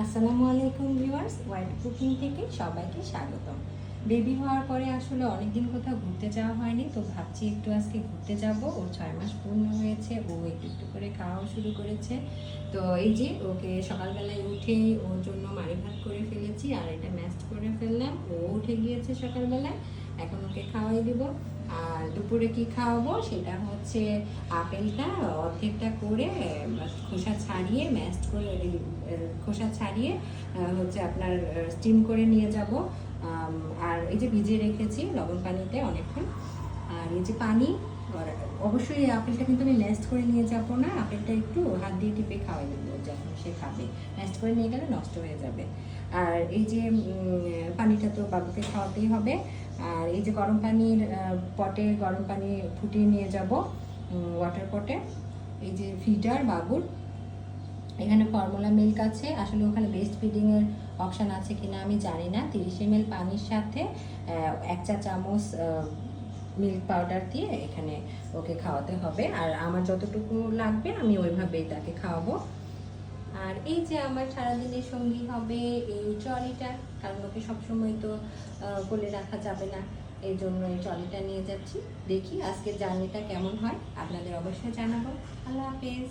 আসসালামু আলাইকুম viewers, white cooking থেকে সবাইকে স্বাগতম। বেবি হওয়ার পরে আসলে অনেকদিন কোথাও ঘুরতে যাওয়া হয়নি, তো ভাবছি একটু আজকে ঘুরতে যাব। ওর ছয় মাস পূর্ণ হয়েছে, ও একটু একটু করে খাওয়াও শুরু করেছে। তো এই যে ওকে সকালবেলায় উঠেই ওর জন্য মারি ভাত করে ফেলেছি, আর এটা ম্যাস্ট করে ফেললাম। ও উঠে গিয়েছে সকালবেলায়, এখন ওকে খাওয়াই দিব। দুপুরে কি খাওয়াবো? সেটা হচ্ছে আপেলটা অর্ধেকটা করে খোসা ছাড়িয়ে ম্যাস্ট করে খোসা ছাড়িয়ে হচ্ছে আপনার স্টিম করে নিয়ে যাব। আর এই যে ভিজিয়ে রেখেছি লবণ পানিতে অনেকক্ষণ। আর এই যে পানি অবশ্যই আপেলটা কিন্তু আমি ম্যাস্ট করে নিয়ে যাব না, আপেলটা একটু হাত দিয়ে টিপে খাওয়াই দেবো যখন সে খাবে। ম্যাস্ট করে নিয়ে গেলে নষ্ট হয়ে যাবে। এই যে পানিটা তো বাবুকে খাওয়াতেই হবে। আর এই যে গরম পানির পটে গরম পানি ফুটিয়ে নিয়ে যাব ওয়াটার পটে এই যে ফিডার বাবুর। এখানে ফর্মুলা মিল্ক আছে। আসলে ওখানে বেস্ট ফিডিংয়ের অপশান আছে কিনা আমি জানি না। তিরিশ এম পানির সাথে এক চা চামচ মিল্ক পাউডার দিয়ে এখানে ওকে খাওয়াতে হবে। আর আমার যতটুকু লাগবে আমি ওইভাবেই তাকে খাওয়াবো। আর এই যে আমার সারাদিনের সঙ্গী হবে এই ট্রলিটা কারণ ওকে সবসময় তো কোলে রাখা যাবে না এই জন্য এই ট্রলিটা নিয়ে যাচ্ছি। দেখি আজকের জার্নিটা কেমন হয়, আপনাদের অবশ্যই জানাব। আল্লাহ হাফেজ।